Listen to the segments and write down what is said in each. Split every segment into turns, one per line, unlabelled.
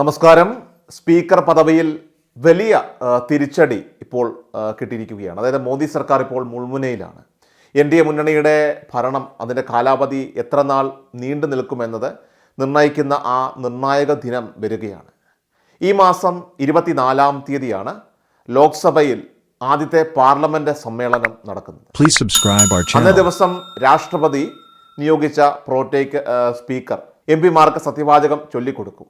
നമസ്കാരം. സ്പീക്കർ പദവിയിൽ വലിയ തിരിച്ചടി ഇപ്പോൾ കിട്ടിയിരിക്കുകയാണ്. അതായത് മോദി സർക്കാർ ഇപ്പോൾ മുൾമുനയിലാണ്. എൻ ഡി എ മുന്നണിയുടെ ഭരണം അതിന്റെ കാലാവധി എത്ര നാൾ നീണ്ടു നിൽക്കുമെന്നത് നിർണയിക്കുന്ന ആ നിർണായക ദിനം വരികയാണ്. ഈ മാസം ഇരുപത്തിനാലാം തീയതിയാണ് ലോക്സഭയിൽ ആദ്യത്തെ പാർലമെന്റ് സമ്മേളനം നടക്കുന്നത്.
Please subscribe our
അന്നേ ദിവസം രാഷ്ട്രപതി നിയോഗിച്ച പ്രോട്ടേക്ക് സ്പീക്കർ എം പിമാർക്ക് സത്യവാചകം ചൊല്ലിക്കൊടുക്കും.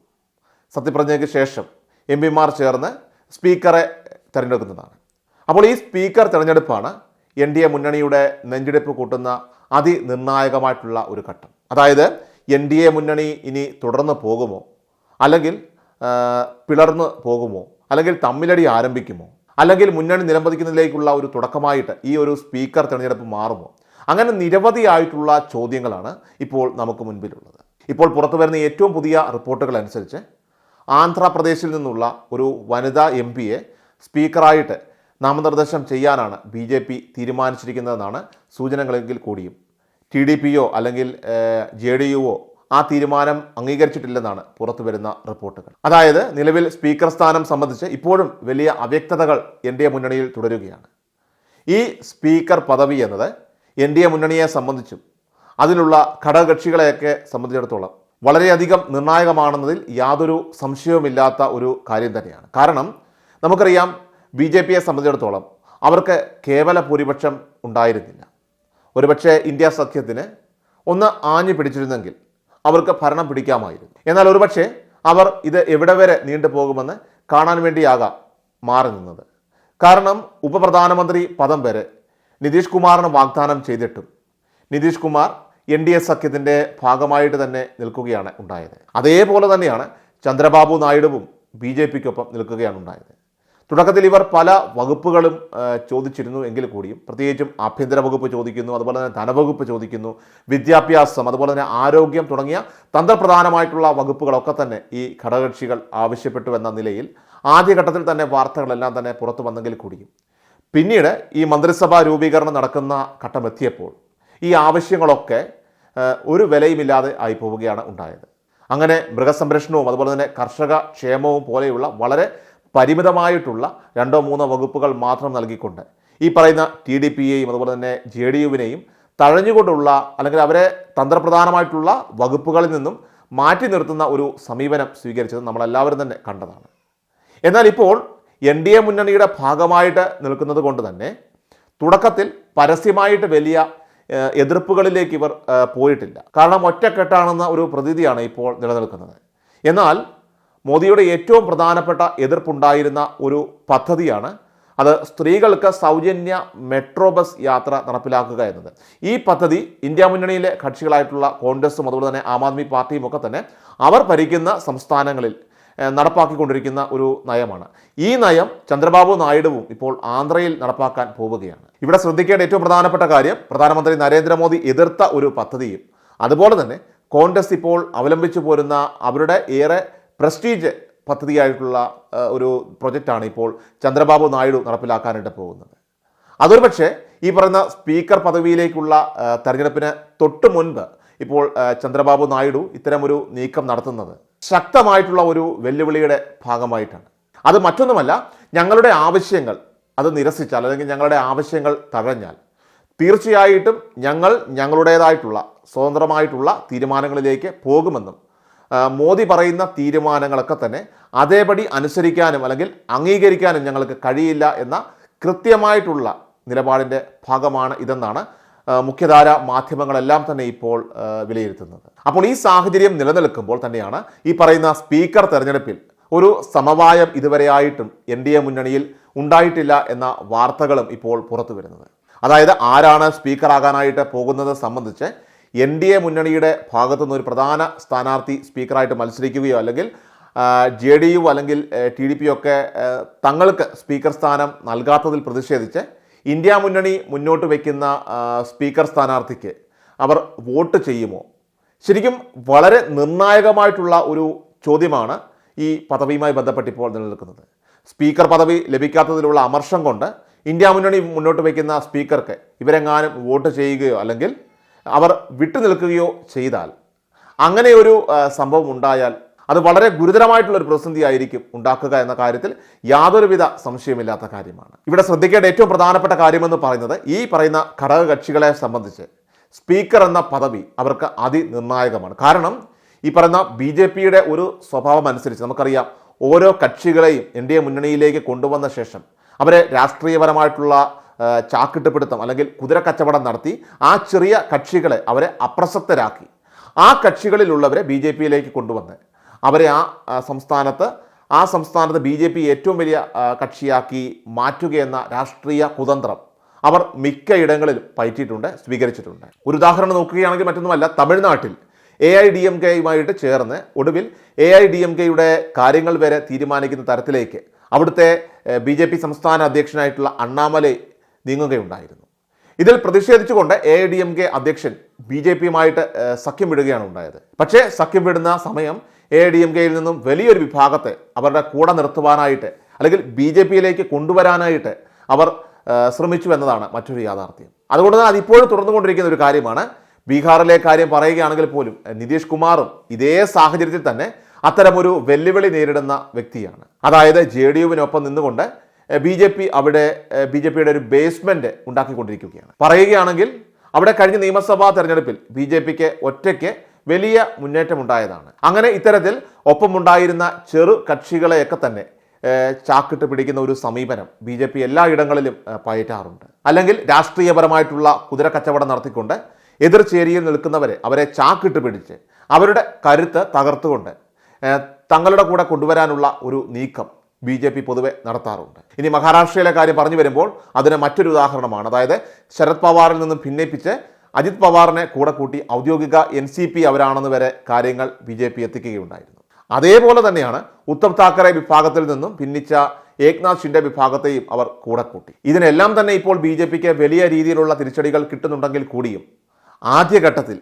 സത്യപ്രതിജ്ഞയ്ക്ക് ശേഷം എം പിമാർ ചേർന്ന് സ്പീക്കറെ തിരഞ്ഞെടുക്കുന്നതാണ്. അപ്പോൾ ഈ സ്പീക്കർ തിരഞ്ഞെടുപ്പാണ് എൻ ഡി എ മുന്നണിയുടെ നെഞ്ചെടുപ്പ് കൂട്ടുന്ന അതിനിർണായകമായിട്ടുള്ള ഒരു ഘട്ടം. അതായത് എൻ ഡി എ മുന്നണി ഇനി തുടർന്ന് പോകുമോ? അല്ലെങ്കിൽ പിളർന്ന് പോകുമോ? അല്ലെങ്കിൽ തമ്മിലടി ആരംഭിക്കുമോ? അല്ലെങ്കിൽ മുന്നണി നിലംപതിക്കുന്നതിലേക്കുള്ള ഒരു തുടക്കമായിട്ട് ഈ ഒരു സ്പീക്കർ തിരഞ്ഞെടുപ്പ് മാറുമോ? അങ്ങനെ നിരവധിയായിട്ടുള്ള ചോദ്യങ്ങളാണ് ഇപ്പോൾ നമുക്ക് മുൻപിലുള്ളത്. ഇപ്പോൾ പുറത്തു വരുന്ന ഏറ്റവും പുതിയ റിപ്പോർട്ടുകൾ അനുസരിച്ച് ആന്ധ്രാപ്രദേശിൽ നിന്നുള്ള ഒരു വനിതാ എം പിയെ സ്പീക്കറായിട്ട് നാമനിർദ്ദേശം ചെയ്യാനാണ് ബി ജെ പി തീരുമാനിച്ചിരിക്കുന്നതെന്നാണ് സൂചനകളെങ്കിൽ കൂടിയും. ടി ഡി പിയോ അല്ലെങ്കിൽ ജെ ഡി യുവോ ആ തീരുമാനം അംഗീകരിച്ചിട്ടില്ലെന്നാണ് പുറത്തു വരുന്ന റിപ്പോർട്ടുകൾ. അതായത് നിലവിൽ സ്പീക്കർ സ്ഥാനം സംബന്ധിച്ച് ഇപ്പോഴും വലിയ അവ്യക്തതകൾ എൻ ഡി എ മുന്നണിയിൽ തുടരുകയാണ്. ഈ സ്പീക്കർ പദവി എന്നത് എൻ ഡി എ മുന്നണിയെ സംബന്ധിച്ചും അതിലുള്ള ഘടകകക്ഷികളെയൊക്കെ സംബന്ധിച്ചിടത്തോളം വളരെയധികം നിർണായകമാണെന്നതിൽ യാതൊരു സംശയവുമില്ലാത്ത ഒരു കാര്യം തന്നെയാണ്. കാരണം നമുക്കറിയാം ബി ജെ പിയെ സംബന്ധിച്ചിടത്തോളം അവർക്ക് കേവല ഭൂരിപക്ഷം ഉണ്ടായിരുന്നില്ല. ഒരുപക്ഷെ ഇന്ത്യ സഖ്യത്തിന് ഒന്ന് ആഞ്ഞു പിടിച്ചിരുന്നെങ്കിൽ അവർക്ക് ഭരണം പിടിക്കാമായിരുന്നു. എന്നാൽ ഒരുപക്ഷെ അവർ ഇത് എവിടെ വരെ നീണ്ടു പോകുമെന്ന് കാണാൻ വേണ്ടിയാകാം മാറി നിന്നത്. കാരണം ഉപപ്രധാനമന്ത്രി പദം വരെ നിതീഷ് കുമാറിന് വാഗ്ദാനം ചെയ്തിട്ടും Nitish Kumar N D A സഖ്യത്തിന്റെ ഭാഗമായിട്ട് തന്നെ നിൽക്കുകയാണ് ഉണ്ടായത്. അതേപോലെ തന്നെയാണ് ചന്ദ്രബാബു നായിഡുവും ബി ജെ പിക്കൊപ്പം നിൽക്കുകയാണ് ഉണ്ടായത്. തുടക്കത്തിൽ ഇവർ പല വകുപ്പുകളും ചോദിച്ചിരുന്നു എങ്കിൽ കൂടിയും പ്രത്യേകിച്ചും ആഭ്യന്തര വകുപ്പ് ചോദിക്കുന്നു അതുപോലെ തന്നെ ധനവകുപ്പ് ചോദിക്കുന്നു വിദ്യാഭ്യാസം അതുപോലെ തന്നെ ആരോഗ്യം തുടങ്ങിയ തന്ത്രപ്രധാനമായിട്ടുള്ള വകുപ്പുകളൊക്കെ തന്നെ ഈ ഘടകകക്ഷികൾ ആവശ്യപ്പെട്ടു എന്ന നിലയിൽ ആദ്യഘട്ടത്തിൽ തന്നെ വാർത്തകളെല്ലാം തന്നെ പുറത്തു വന്നെങ്കിൽ കൂടിയും. പിന്നീട് ഈ മന്ത്രിസഭാ രൂപീകരണം നടക്കുന്ന ഘട്ടം എത്തിയപ്പോൾ ഈ ആവശ്യങ്ങളൊക്കെ ഒരു വിലയുമില്ലാതെ ആയി പോവുകയാണ് ഉണ്ടായത്. അങ്ങനെ മൃഗസംരക്ഷണവും അതുപോലെ തന്നെ കർഷക ക്ഷേമവും പോലെയുള്ള വളരെ പരിമിതമായിട്ടുള്ള രണ്ടോ മൂന്നോ വകുപ്പുകൾ മാത്രം നൽകിക്കൊണ്ട് ഈ പറയുന്ന ടി ഡി പിയെയും അതുപോലെ തന്നെ ജെ ഡി യുവിനെയും തഴഞ്ഞുകൊണ്ടുള്ള അല്ലെങ്കിൽ അവരെ തന്ത്രപ്രധാനമായിട്ടുള്ള വകുപ്പുകളിൽ നിന്നും മാറ്റി നിർത്തുന്ന ഒരു സമീപനം സ്വീകരിച്ചത് നമ്മളെല്ലാവരും തന്നെ കണ്ടതാണ്. എന്നാൽ ഇപ്പോൾ എൻ ഡി എ മുന്നണിയുടെ ഭാഗമായിട്ട് നിൽക്കുന്നത് കൊണ്ട് തന്നെ തുടക്കത്തിൽ പരസ്യമായിട്ട് വലിയ എതിർപ്പുകളിലേക്ക് ഇവർ പോയിട്ടില്ല. കാരണം ഒറ്റക്കെട്ടാണെന്ന ഒരു പ്രതീതിയാണ് ഇപ്പോൾ നിലനിൽക്കുന്നത്. എന്നാൽ മോദിയുടെ ഏറ്റവും പ്രധാനപ്പെട്ട എതിർപ്പുണ്ടായിരുന്ന ഒരു പദ്ധതിയാണ് അത് സ്ത്രീകൾക്ക് സൗജന്യ മെട്രോ ബസ് യാത്ര നടപ്പിലാക്കുക എന്നത്. ഈ പദ്ധതി ഇന്ത്യ മുന്നണിയിലെ കക്ഷികളായിട്ടുള്ള കോൺഗ്രസും അതുപോലെ തന്നെ ആം ആദ്മി പാർട്ടിയും ഒക്കെ തന്നെ അവർ ഭരിക്കുന്ന സംസ്ഥാനങ്ങളിൽ നടപ്പാക്കിക്കൊണ്ടിരിക്കുന്ന ഒരു നയമാണ്. ഈ നയം ചന്ദ്രബാബു നായിഡുവും ഇപ്പോൾ ആന്ധ്രയിൽ നടപ്പാക്കാൻ പോവുകയാണ്. ഇവിടെ ശ്രദ്ധിക്കേണ്ട ഏറ്റവും പ്രധാനപ്പെട്ട കാര്യം പ്രധാനമന്ത്രി നരേന്ദ്രമോദി എതിർത്ത ഒരു പദ്ധതിയും അതുപോലെ തന്നെ കോൺഗ്രസ് ഇപ്പോൾ അവലംബിച്ചു പോരുന്ന അവരുടെ ഏറെ പ്രസ്റ്റീജ് പദ്ധതിയായിട്ടുള്ള ഒരു പ്രൊജക്റ്റാണ് ഇപ്പോൾ ചന്ദ്രബാബു നായിഡു നടപ്പിലാക്കാനായിട്ട് പോകുന്നത്. അതൊരു പക്ഷേ ഈ പറയുന്ന സ്പീക്കർ പദവിയിലേക്കുള്ള തെരഞ്ഞെടുപ്പിന് തൊട്ട് മുൻപ് ഇപ്പോൾ ചന്ദ്രബാബു നായിഡു ഇത്തരമൊരു നീക്കം നടത്തുന്നത് ശക്തമായിട്ടുള്ള ഒരു വെല്ലുവിളിയുടെ ഭാഗമായിട്ടാണ്. അത് മറ്റൊന്നുമല്ല ഞങ്ങളുടെ ആവശ്യങ്ങൾ അത് നിരസിച്ചാൽ അല്ലെങ്കിൽ ഞങ്ങളുടെ ആവശ്യങ്ങൾ തഴഞ്ഞാൽ തീർച്ചയായിട്ടും ഞങ്ങൾ ഞങ്ങളുടേതായിട്ടുള്ള സ്വതന്ത്രമായിട്ടുള്ള തീരുമാനങ്ങളിലേക്ക് പോകുമെന്നും മോദി പറയുന്ന തീരുമാനങ്ങളൊക്കെ തന്നെ അതേപടി അനുസരിക്കാനും അല്ലെങ്കിൽ അംഗീകരിക്കാനും ഞങ്ങൾക്ക് കഴിയില്ല എന്ന കൃത്യമായിട്ടുള്ള നിലപാടിന്റെ ഭാഗമാണ് ഇതെന്നാണ് മുഖ്യധാര മാധ്യമങ്ങളെല്ലാം തന്നെ ഇപ്പോൾ വിലയിരുത്തുന്നത്. അപ്പോൾ ഈ സാഹചര്യം നിലനിൽക്കുമ്പോൾ തന്നെയാണ് ഈ പറയുന്ന സ്പീക്കർ തെരഞ്ഞെടുപ്പിൽ ഒരു സമവായം ഇതുവരെയായിട്ടും എൻ ഡി എ മുന്നണിയിൽ ഉണ്ടായിട്ടില്ല എന്ന വാർത്തകളും ഇപ്പോൾ പുറത്തു വരുന്നത്. അതായത് ആരാണ് സ്പീക്കറാകാനായിട്ട് പോകുന്നത് സംബന്ധിച്ച് എൻ ഡി എ മുന്നണിയുടെ ഭാഗത്തുനിന്ന് ഒരു പ്രധാന സ്ഥാനാർത്ഥി സ്പീക്കറായിട്ട് മത്സരിക്കുകയോ അല്ലെങ്കിൽ ജെ ഡി യു അല്ലെങ്കിൽ ടി ഡി പി ഒക്കെ തങ്ങൾക്ക് സ്പീക്കർ സ്ഥാനം നൽകാത്തതിൽ പ്രതിഷേധിച്ച് ഇന്ത്യ മുന്നണി മുന്നോട്ട് വയ്ക്കുന്ന സ്പീക്കർ സ്ഥാനാർത്ഥിക്ക് അവർ വോട്ട് ചെയ്യുമോ? ശരിക്കും വളരെ നിർണായകമായിട്ടുള്ള ഒരു ചോദ്യമാണ് ഈ പദവിയുമായി ബന്ധപ്പെട്ട് ഇപ്പോൾ നിലനിൽക്കുന്നത്. സ്പീക്കർ പദവി ലഭിക്കാത്തതിലുള്ള അമർഷം കൊണ്ട് ഇന്ത്യ മുന്നണി മുന്നോട്ട് വയ്ക്കുന്ന സ്പീക്കർക്ക് ഇവരെങ്ങാനും വോട്ട് ചെയ്യുകയോ അല്ലെങ്കിൽ അവർ വിട്ടുനിൽക്കുകയോ ചെയ്താൽ അങ്ങനെ ഒരു സംഭവം ഉണ്ടായാൽ അത് വളരെ ഗുരുതരമായിട്ടുള്ള ഒരു പ്രതിസന്ധി ആയിരിക്കും ഉണ്ടാക്കുക എന്ന കാര്യത്തിൽ യാതൊരുവിധ സംശയമില്ലാത്ത കാര്യമാണ്. ഇവിടെ ശ്രദ്ധിക്കേണ്ട ഏറ്റവും പ്രധാനപ്പെട്ട കാര്യമെന്ന് പറയുന്നത് ഈ പറയുന്ന ഘടകകക്ഷികളെ സംബന്ധിച്ച് സ്പീക്കർ എന്ന പദവി അവർക്ക് അതിനിർണായകമാണ്. കാരണം ഈ പറയുന്ന ബി ജെ പിയുടെ ഒരു സ്വഭാവം അനുസരിച്ച് നമുക്കറിയാം ഓരോ കക്ഷികളെയും എൻ ഡി എ മുന്നണിയിലേക്ക് കൊണ്ടുവന്ന ശേഷം അവരെ രാഷ്ട്രീയപരമായിട്ടുള്ള ചാക്കിട്ടുപിടുത്തം അല്ലെങ്കിൽ കുതിരക്കച്ചവടം നടത്തി ആ ചെറിയ കക്ഷികളെ അവരെ അപ്രസക്തരാക്കി. ആ കക്ഷികളിലുള്ളവരെ ബി ജെ പിയിലേക്ക് കൊണ്ടുവന്ന് അവരെ ആ സംസ്ഥാനത്ത് ആ സംസ്ഥാനത്ത് ബി ജെ പി ഏറ്റവും വലിയ കക്ഷിയാക്കി മാറ്റുകയെന്ന രാഷ്ട്രീയ കുതന്ത്രം അവർ മിക്ക ഇടങ്ങളിലും പയറ്റിയിട്ടുണ്ട് സ്വീകരിച്ചിട്ടുണ്ട്. ഒരു ഉദാഹരണം നോക്കുകയാണെങ്കിൽ മറ്റൊന്നുമല്ല തമിഴ്നാട്ടിൽ എ ഐ ഡി എം കെയുമായിട്ട് ചേർന്ന് ഒടുവിൽ എ ഐ ഡി എം കെയുടെ കാര്യങ്ങൾ വരെ തീരുമാനിക്കുന്ന തരത്തിലേക്ക് അവിടുത്തെ ബി ജെ പി സംസ്ഥാന അധ്യക്ഷനായിട്ടുള്ള അണ്ണാമലൈ നീങ്ങുകയുണ്ടായിരുന്നു. ഇതിൽ പ്രതിഷേധിച്ചുകൊണ്ട് A I D M K അധ്യക്ഷൻ ബി ജെ പിയുമായിട്ട് സഖ്യം വിടുകയാണ് ഉണ്ടായത്. പക്ഷേ സഖ്യം വിടുന്ന സമയം എ ഡി എം കെയിൽ നിന്നും വലിയൊരു വിഭാഗത്തെ അവരുടെ കൂടെ നിർത്തുവാനായിട്ട് അല്ലെങ്കിൽ ബി ജെ പിയിലേക്ക് കൊണ്ടുവരാനായിട്ട് അവർ ശ്രമിച്ചു എന്നതാണ് മറ്റൊരു യാഥാർത്ഥ്യം. അതുകൊണ്ട് തന്നെ അതിപ്പോഴും തുടർന്നുകൊണ്ടിരിക്കുന്ന ഒരു കാര്യമാണ്. ബീഹാറിലെ കാര്യം പറയുകയാണെങ്കിൽ പോലും നിതീഷ് കുമാറും ഇതേ സാഹചര്യത്തിൽ തന്നെ അത്തരമൊരു വെല്ലുവിളി നേരിടുന്ന വ്യക്തിയാണ്. അതായത് ജെ ഡി യുവിനൊപ്പം നിന്നുകൊണ്ട് ബി ജെ പി അവിടെ ബി ജെ പിയുടെ ഒരു ബേസ്മെന്റ് ഉണ്ടാക്കിക്കൊണ്ടിരിക്കുകയാണ്. പറയുകയാണെങ്കിൽ അവിടെ കഴിഞ്ഞ നിയമസഭാ തെരഞ്ഞെടുപ്പിൽ ബി ജെ പിക്ക് ഒറ്റയ്ക്ക് വലിയ മുന്നേറ്റമുണ്ടായതാണ്. അങ്ങനെ ഇത്തരത്തിൽ ഒപ്പമുണ്ടായിരുന്ന ചെറു കക്ഷികളെയൊക്കെ തന്നെ ചാക്കിട്ട് പിടിക്കുന്ന ഒരു സമീപനം ബി ജെ പി എല്ലായിടങ്ങളിലും പയറ്റാറുണ്ട്. അല്ലെങ്കിൽ രാഷ്ട്രീയപരമായിട്ടുള്ള കുതിര കച്ചവടം നടത്തിക്കൊണ്ട് എതിർചേരിയിൽ നിൽക്കുന്നവരെ അവരെ ചാക്കിട്ട് പിടിച്ച് അവരുടെ കരുത്ത് തകർത്തുകൊണ്ട് തങ്ങളുടെ കൂടെ കൊണ്ടുവരാനുള്ള ഒരു നീക്കം ബി ജെ പി പൊതുവെ നടത്താറുണ്ട്. ഇനി മഹാരാഷ്ട്രയിലെ കാര്യം പറഞ്ഞു വരുമ്പോൾ അതിന് മറ്റൊരു ഉദാഹരണമാണ്. അതായത് ശരത് പവാറിൽ നിന്നും ഭിന്നിപ്പിച്ച് അജിത് പവാറിനെ കൂടെ കൂട്ടി ഔദ്യോഗിക എൻ സി പി അവരാണെന്ന് വരെ കാര്യങ്ങൾ ബി ജെ പി എത്തിക്കുകയുണ്ടായിരുന്നു. അതേപോലെ തന്നെയാണ് ഉദ്ധവ് താക്കറെ വിഭാഗത്തിൽ നിന്നും ഭിന്നിച്ച ഏക്നാഥ് ഷിൻഡെ വിഭാഗത്തെയും അവർ കൂടെ കൂട്ടി. ഇതിനെല്ലാം തന്നെ ഇപ്പോൾ ബി ജെ പിക്ക് വലിയ രീതിയിലുള്ള തിരിച്ചടികൾ കിട്ടുന്നുണ്ടെങ്കിൽ കൂടിയും ആദ്യഘട്ടത്തിൽ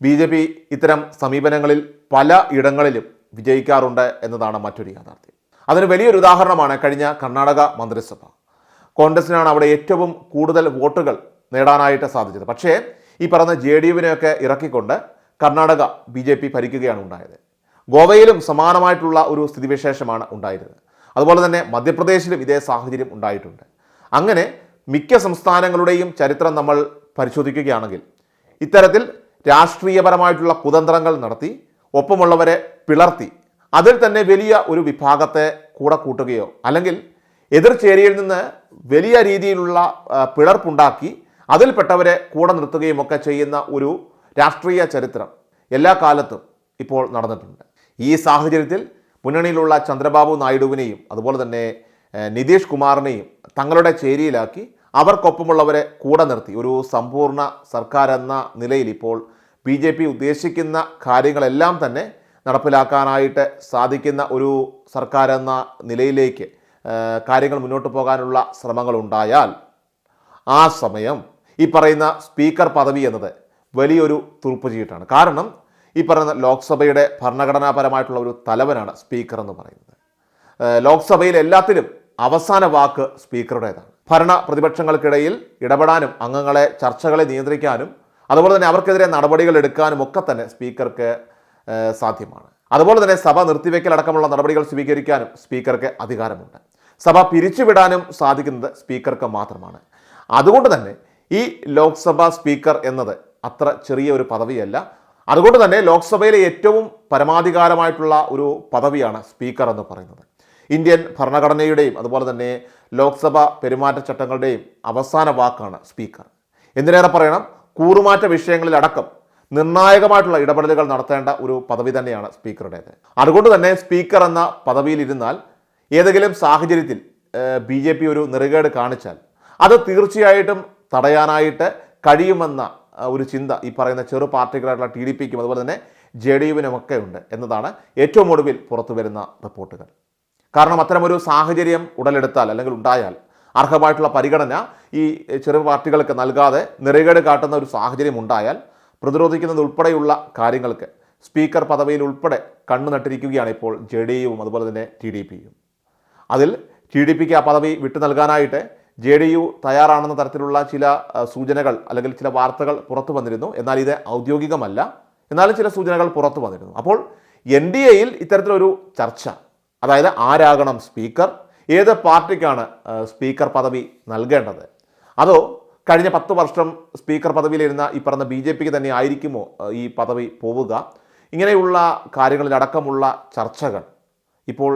ബി ജെ പി ഇത്തരം സമീപനങ്ങളിൽ പല ഇടങ്ങളിലും വിജയിക്കാറുണ്ട് എന്നതാണ് മറ്റൊരു യാഥാർത്ഥ്യം. അതിന് വലിയൊരു ഉദാഹരണമാണ് കഴിഞ്ഞ കർണാടക മന്ത്രിസഭ. കോൺഗ്രസിനാണ് അവിടെ ഏറ്റവും കൂടുതൽ വോട്ടുകൾ നേടാനായിട്ട് സാധിച്ചത്. പക്ഷേ ഈ പറഞ്ഞ ജെ ഡി യുവിനെയൊക്കെ ഇറക്കിക്കൊണ്ട് കർണാടക ബി ജെ പി ഭരിക്കുകയാണ് ഉണ്ടായത്. ഗോവയിലും സമാനമായിട്ടുള്ള ഒരു സ്ഥിതിവിശേഷമാണ് ഉണ്ടായിരുന്നത്. അതുപോലെ തന്നെ മധ്യപ്രദേശിലും ഇതേ സാഹചര്യം ഉണ്ടായിട്ടുണ്ട്. അങ്ങനെ മിക്ക സംസ്ഥാനങ്ങളുടെയും ചരിത്രം നമ്മൾ പരിശോധിക്കുകയാണെങ്കിൽ ഇത്തരത്തിൽ രാഷ്ട്രീയപരമായിട്ടുള്ള കുതന്ത്രങ്ങൾ നടത്തി ഒപ്പമുള്ളവരെ പിളർത്തി അതിൽ തന്നെ വലിയ ഒരു വിഭാഗത്തെ കൂടെ കൂട്ടുകയോ അല്ലെങ്കിൽ എതിർചേരിയിൽ നിന്ന് വലിയ രീതിയിലുള്ള പിളർപ്പുണ്ടാക്കി അതിൽപ്പെട്ടവരെ കൂടെ നിർത്തുകയും ഒക്കെ ചെയ്യുന്ന ഒരു രാഷ്ട്രീയ ചരിത്രം എല്ലാ കാലത്തും ഇപ്പോൾ നടന്നിട്ടുണ്ട്. ഈ സാഹചര്യത്തിൽ മുന്നണിയിലുള്ള ചന്ദ്രബാബു നായിഡുവിനെയും അതുപോലെ തന്നെ നിതീഷ് കുമാറിനെയും തങ്ങളുടെ ചേരിയിലാക്കി അവർക്കൊപ്പമുള്ളവരെ കൂടെ നിർത്തി. ഒരു സമ്പൂർണ സർക്കാർ എന്ന നിലയിൽ ഇപ്പോൾ ബി ജെ പി ഉദ്ദേശിക്കുന്ന കാര്യങ്ങളെല്ലാം തന്നെ നടപ്പിലാക്കാനായിട്ട് സാധിക്കുന്ന ഒരു സർക്കാർ എന്ന നിലയിലേക്ക് കാര്യങ്ങൾ മുന്നോട്ട് പോകാനുള്ള ശ്രമങ്ങളുണ്ടായാൽ ആ സമയം ഈ പറയുന്ന സ്പീക്കർ പദവി എന്നത് വലിയൊരു തുറുപ്പുചീട്ടാണ് കാരണം ഈ പറയുന്ന ലോക്സഭയുടെ ഭരണഘടനാപരമായിട്ടുള്ള ഒരു തലവനാണ് സ്പീക്കർ എന്ന് പറയുന്നത്. ലോക്സഭയിൽ എല്ലാത്തിലും അവസാന വാക്ക് സ്പീക്കറുടേതാണ്. ഭരണ പ്രതിപക്ഷങ്ങൾക്കിടയിൽ ഇടപെടാനും അംഗങ്ങളെ ചർച്ചകളെ നിയന്ത്രിക്കാനും അതുപോലെ തന്നെ അവർക്കെതിരെ നടപടികൾ എടുക്കാനും ഒക്കെ തന്നെ സ്പീക്കർക്ക് സാധ്യമാണ്. അതുപോലെ തന്നെ സഭ നിർത്തിവെക്കൽ അടക്കമുള്ള നടപടികൾ സ്വീകരിക്കാനും സ്പീക്കർക്ക് അധികാരമുണ്ട്. സഭ പിരിച്ചുവിടാനും സാധിക്കുന്നത് സ്പീക്കർക്ക് മാത്രമാണ്. അതുകൊണ്ട് തന്നെ ഈ ലോക്സഭാ സ്പീക്കർ എന്നത് അത്ര ചെറിയ ഒരു പദവിയല്ല. അതുകൊണ്ട് തന്നെ ലോക്സഭയിലെ ഏറ്റവും പരമാധികാരമായിട്ടുള്ള ഒരു പദവിയാണ് സ്പീക്കർ എന്ന് പറയുന്നത്. ഇന്ത്യൻ ഭരണഘടനയുടെയും അതുപോലെ തന്നെ ലോക്സഭ പെരുമാറ്റച്ചട്ടങ്ങളുടെയും അവസാന വാക്കാണ് സ്പീക്കർ. എന്തിനേറെ പറയണം? കൂറുമാറ്റ വിഷയങ്ങളിലടക്കം നിർണായകമായിട്ടുള്ള ഇടപെടലുകൾ നടത്തേണ്ട ഒരു പദവി തന്നെയാണ് സ്പീക്കറുടേത്. അതുകൊണ്ട് തന്നെ സ്പീക്കർ എന്ന പദവിയിൽ ഇരുന്നാൽ ഏതെങ്കിലും സാഹചര്യത്തിൽ ബി ജെ പി ഒരു നെറുകേട് കാണിച്ചാൽ അത് തീർച്ചയായിട്ടും തടയാനായിട്ട് കഴിയുമെന്ന ഒരു ചിന്ത ഈ പറയുന്ന ചെറു പാർട്ടികളായിട്ടുള്ള ടി ഡി പിക്കും അതുപോലെ തന്നെ ജെ ഡി യുവിനുമൊക്കെ ഉണ്ട് എന്നതാണ് ഏറ്റവും ഒടുവിൽ പുറത്തു വരുന്ന റിപ്പോർട്ടുകൾ. കാരണം അത്തരമൊരു സാഹചര്യം ഉടലെടുത്താൽ അല്ലെങ്കിൽ ഉണ്ടായാൽ അർഹമായിട്ടുള്ള പരിഗണന ഈ ചെറു പാർട്ടികൾക്ക് നൽകാതെ നിറകേട് കാട്ടുന്ന ഒരു സാഹചര്യം ഉണ്ടായാൽ പ്രതിരോധിക്കുന്നത് ഉൾപ്പെടെയുള്ള കാര്യങ്ങൾക്ക് സ്പീക്കർ പദവിയിൽ ഉൾപ്പെടെ കണ്ണു നട്ടിരിക്കുകയാണ് ഇപ്പോൾ ജെ ഡി യുവും അതുപോലെ തന്നെ ടി ഡി പിയും. അതിൽ ടി ഡി പിക്ക് ആ പദവി വിട്ടു നൽകാനായിട്ട് ജെ ഡി യു തയ്യാറാണെന്ന തരത്തിലുള്ള ചില സൂചനകൾ അല്ലെങ്കിൽ ചില വാർത്തകൾ പുറത്തു വന്നിരുന്നു. എന്നാൽ ഇത് ഔദ്യോഗികമല്ല. എന്നാലും ചില സൂചനകൾ പുറത്തു വന്നിരുന്നു. അപ്പോൾ എൻ ഡി എയിൽ ഇത്തരത്തിലൊരു ചർച്ച അതായത് ആരാകണം സ്പീക്കർ ഏത് പാർട്ടിക്കാണ് സ്പീക്കർ പദവി നൽകേണ്ടത്? അതോ കഴിഞ്ഞ പത്ത് വർഷം സ്പീക്കർ പദവിയിലിരുന്ന ഈ പറഞ്ഞ ബി ജെ പിക്ക് തന്നെ ആയിരിക്കുമോ ഈ പദവി പോവുക? ഇങ്ങനെയുള്ള കാര്യങ്ങളിലടക്കമുള്ള ചർച്ചകൾ ഇപ്പോൾ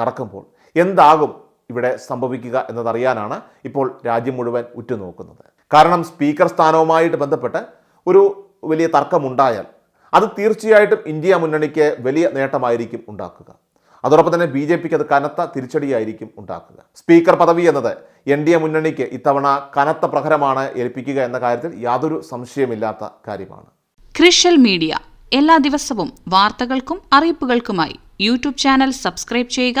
നടക്കുമ്പോൾ എന്താകും? ഇവിടെ സംഭവിക്കുക എന്നതറിയാനാണ് ഇപ്പോൾ രാജ്യം മുഴുവൻ ഉറ്റുനോക്കുന്നത്. കാരണം സ്പീക്കർ സ്ഥാനവുമായിട്ട് ബന്ധപ്പെട്ട് ഒരു വലിയ തർക്കമുണ്ടായാൽ അത് തീർച്ചയായിട്ടും ഇന്ത്യ മുന്നണിക്ക് വലിയ നേട്ടമായിരിക്കും ഉണ്ടാക്കുക. അതോടൊപ്പം തന്നെ ബി ജെ പിക്ക് അത് കനത്ത തിരിച്ചടിയായിരിക്കും ഉണ്ടാക്കുക. സ്പീക്കർ പദവി എന്നത് എൻ ഡി എ മുന്നണിക്ക് ഇത്തവണ കനത്ത പ്രഹരമാണ് ഏൽപ്പിക്കുക എന്ന കാര്യത്തിൽ യാതൊരു സംശയമില്ലാത്ത കാര്യമാണ്.
ക്രിഷ്യൽ മീഡിയ. എല്ലാ ദിവസവും വാർത്തകൾക്കും അറിയിപ്പുകൾക്കുമായി യൂട്യൂബ് ചാനൽ സബ്സ്ക്രൈബ് ചെയ്യുക.